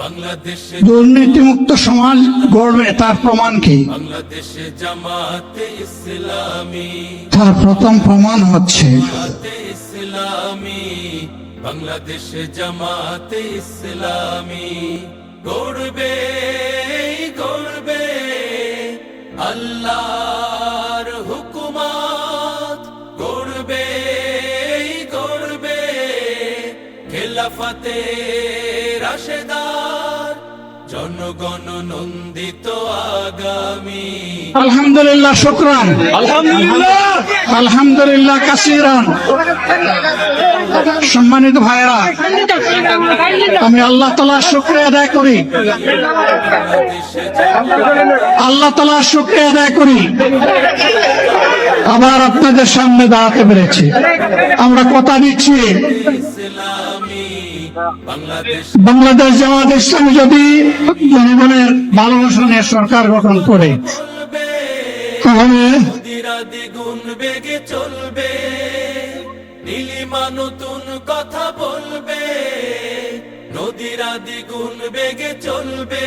বাংলাদেশে দুর্নীতিমুক্ত সমাজ গড়বে তার প্রমাণ কি? বাংলাদেশে জামাতে ইসলামী। তার প্রথম প্রমাণ হচ্ছে বাংলাদেশে জামাতে ইসলামী। গড়বে গড়বে আল্লাহর হুকুমাত। গড়বে গড়বে খেলাফতে রাশেদার জনগণ নন্দিত আগামী। আলহামদুলিল্লাহ শুক্রান। আলহামদুলিল্লাহ। আলহামদুলিল্লাহ কাসিরান। সম্মানিত ভাইরা আমি আল্লাহ তালা শুক্রিয়া আদায় করি। আল্লাহ তালা শুক্রিয়া আদায় করি। আবার আপনাদের সামনে দাঁড়াতে পেরেছি। আমরা কথা দিচ্ছি। বাংলাদেশ জামাত ইসলাম যদি জনগণের ভালোবাসা নিয়ে সরকার গঠন করে, তাহলে চলবে নীলিমা নতুন কথা বলবে, নদীরা দ্বিগুণ বেগে চলবে।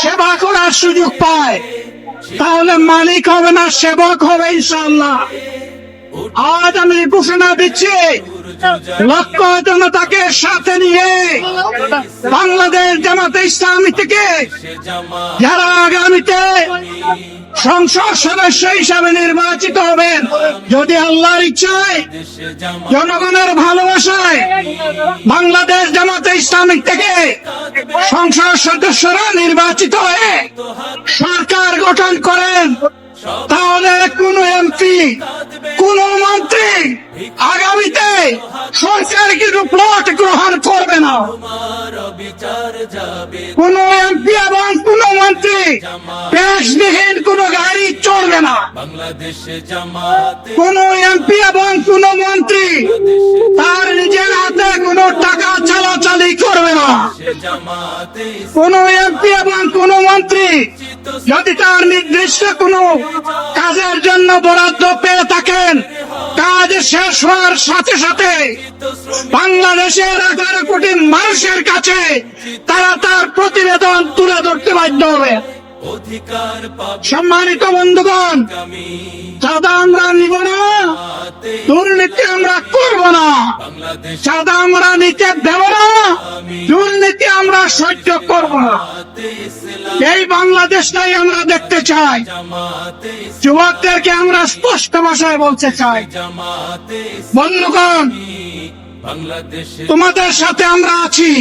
সেবা করার সুযোগ পায়। তাহলে মালিক হবে না, সেবক হবে ইনশাআল্লাহ। আজ আমি ঘোষণা দিচ্ছি লক্ষ জনতাকে সাথে নিয়ে বাংলাদেশ জামাতে ইসলামী থেকে যারা আগামীতে সংসদ সদস্য হিসাবে নির্বাচিত হবেন, যদি আল্লাহর ইচ্ছায় জনগণের ভালোবাসায় বাংলাদেশ জামাতে ইসলামিক থেকে সংসদ সদস্যরা নির্বাচিত হয়ে সরকার গঠন করেন। তাহলে কোন এমপি, কোন মন্ত্রী আগামীতে সরকার কিন্তু প্লট গ্রহণ করবে না। কোন এমপি এবং কোন মন্ত্রী পেশবিহীন কোন গাড়ি চলবে না। কোন এমপি এবং কোন মন্ত্রী তার নিজের হাতে কোনো টাকা চালাচালি করবে না। কোন এমপি এবং কোন মন্ত্রী যদি তার নির্দিষ্ট কোনো কাজের জন্য বরাদ্দ পেয়ে থাকেন শেষ হওয়ার সাথে সাথে বাংলাদেশের এগারো কোটি মানুষের কাছে তারা তার প্রতিবেদন তুলে ধরতে বাধ্য হবে। সম্মানিত বন্ধুগণ চাঁদা আমরা নিব না, দুর্নীতি আমরা করব না চাঁদা আমরা নিতে দেব না। দুর্নীতি আমরা সহ্য করব না। এই বাংলাদেশটাই আমরা দেখতে চাই। যুবকদেরকে আমরা স্পষ্ট ভাষায় বলতে চাই। বন্ধুগণ, তোমাদের সাথে আমরা আছি।